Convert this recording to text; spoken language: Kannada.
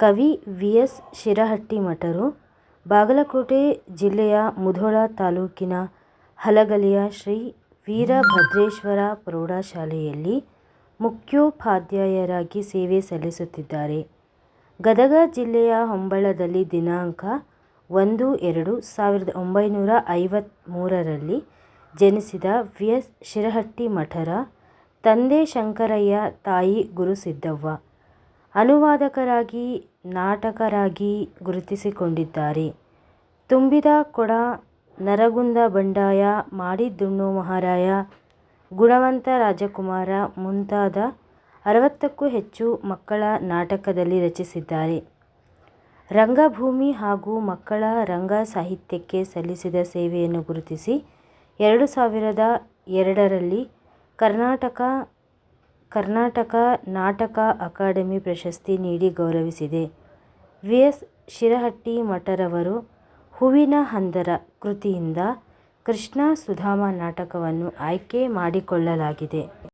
ಕವಿ ವಿ ಎಸ್ ಶಿರಹಟ್ಟಿಮಠರು ಬಾಗಲಕೋಟೆ ಜಿಲ್ಲೆಯ ಮುಧೋಳ ತಾಲೂಕಿನ ಹಲಗಲಿಯ ಶ್ರೀ ವೀರಭದ್ರೇಶ್ವರ ಪ್ರೌಢಶಾಲೆಯಲ್ಲಿ ಮುಖ್ಯೋಪಾಧ್ಯಾಯರಾಗಿ ಸೇವೆ ಸಲ್ಲಿಸುತ್ತಿದ್ದಾರೆ. ಗದಗ ಜಿಲ್ಲೆಯ ಹೊಂಬಳದಲ್ಲಿ ದಿನಾಂಕ ಒಂದು ಎರಡು ಸಾವಿರದ ಒಂಬೈನೂರ ಐವತ್ಮೂರರಲ್ಲಿ ಜನಿಸಿದ ವಿ. ಎಸ್. ಶಿರಹಟ್ಟಿಮಠರ ತಂದೆ ಶಂಕರಯ್ಯ, ತಾಯಿ ಗುರುಸಿದ್ದವ್ವ. ಅನುವಾದಕರಾಗಿ, ನಾಟಕರಾಗಿ ಗುರುತಿಸಿಕೊಂಡಿದ್ದಾರೆ. ತುಂಬಿದ ಕೊಡ, ನರಗುಂದ ಬಂಡಾಯ, ಮಾಡಿದ್ದುಣ್ಣೋ ಮಹಾರಾಯ, ಗುಣವಂತ ರಾಜಕುಮಾರ ಮುಂತಾದ ಅರವತ್ತಕ್ಕೂ ಹೆಚ್ಚು ಮಕ್ಕಳ ನಾಟಕದಲ್ಲಿ ರಚಿಸಿದ್ದಾರೆ. ರಂಗಭೂಮಿ ಹಾಗೂ ಮಕ್ಕಳ ರಂಗ ಸಾಹಿತ್ಯಕ್ಕೆ ಸಲ್ಲಿಸಿದ ಸೇವೆಯನ್ನು ಗುರುತಿಸಿ ಎರಡು ಸಾವಿರದ ಎರಡರಲ್ಲಿ ಕರ್ನಾಟಕ ನಾಟಕ ಅಕಾಡೆಮಿ ಪ್ರಶಸ್ತಿ ನೀಡಿ ಗೌರವಿಸಿದೆ. ವಿ. ಎಸ್. ಶಿರಹಟ್ಟಿಮಠರವರ ಹೂವಿನ ಹಂದರ ಕೃತಿಯಿಂದ ಕೃಷ್ಣ ಸುಧಾಮ ನಾಟಕವನ್ನು ಆಯ್ಕೆ ಮಾಡಿಕೊಳ್ಳಲಾಗಿದೆ.